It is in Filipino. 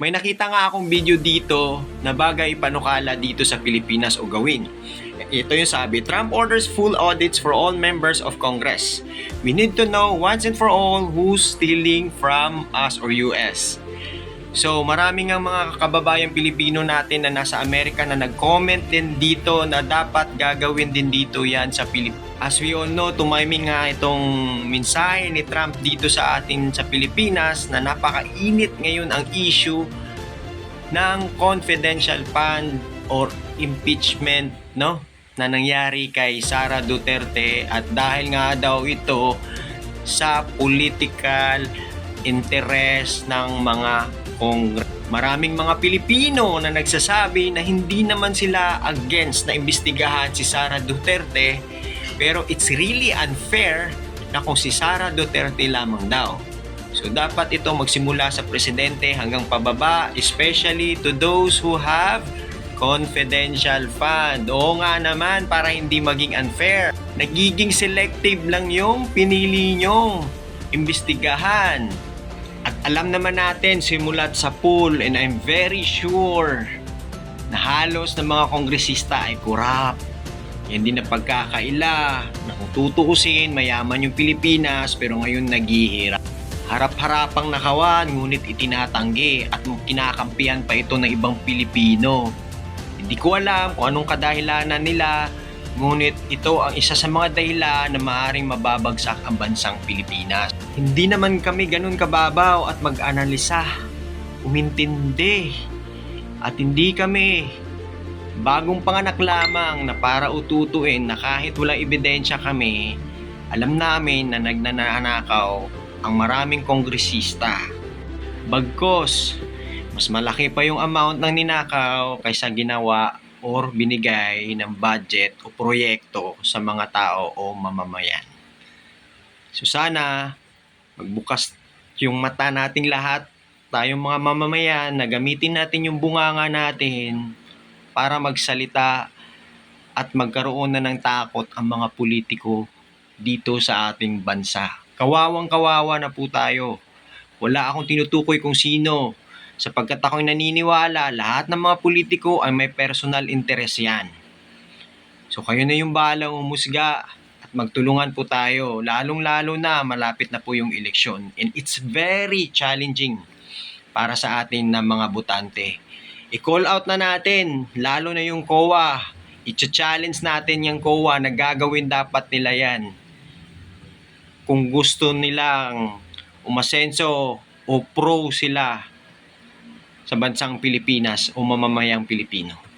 May nakita nga akong video dito na bagay panukala dito sa Pilipinas o gawin. Ito yung sabi, Trump orders full audits for all members of Congress. We need to know once and for all who's stealing from us or US. So maraming ang mga kababayang Pilipino natin na nasa Amerika na nag-comment din dito na dapat gagawin din dito yan sa Pilipinas. As we all know, tumiming nga itong mensahe ni Trump dito sa atin sa Pilipinas na napakainit ngayon ang issue ng confidential fund or impeachment no na nangyari kay Sara Duterte at dahil nga daw ito sa political interest ng mga kongres. Maraming mga Pilipino na nagsasabi na hindi naman sila against na imbestigahan si Sara Duterte pero it's really unfair na kung si Sara Duterte lamang daw. So dapat ito magsimula sa presidente hanggang pababa, especially to those who have confidential fund. Oo nga naman, para hindi maging unfair. Nagiging selective lang yung pinili nyong imbestigahan. At alam naman natin simulat sa pool and I'm very sure na halos ng mga kongresista ay corrupt. Hindi na pagkakaila na kung tutuusin, mayaman yung Pilipinas pero ngayon naghihirap. Harap-harapang nakawan ngunit itinatanggi at kinakampihan pa ito ng ibang Pilipino. Hindi ko alam kung anong kadahilanan nila ngunit ito ang isa sa mga dahilan na maaaring mababagsak ang bansang Pilipinas. Hindi naman kami ganun kababaw at mag-analisa, umintindi at hindi kami bagong panganak lamang na para ututuin na kahit walang ebidensya kami, alam namin na nagnananakaw ang maraming kongresista. Bagkos, mas malaki pa yung amount ng ninakaw kaysa ginawa or binigay ng budget o proyekto sa mga tao o mamamayan. So sana magbukas yung mata nating lahat, tayong mga mamamayan, na gamitin natin yung bunganga natin para magsalita at magkaroon na ng takot ang mga politiko dito sa ating bansa. Kawawang kawawa na po tayo. Wala akong tinutukoy kung sino sapagkat ako'y naniniwala lahat ng mga politiko ay may personal interest yan. So kayo na yung balang umusga at magtulungan po tayo. Lalong-lalo na malapit na po yung eleksyon. And it's very challenging para sa atin na mga butante. I-call out na natin, lalo na yung COA. I-challenge natin yung COA na gagawin dapat nila yan. Kung gusto nilang umasenso o pro sila sa bansang Pilipinas o mamamayang Pilipino.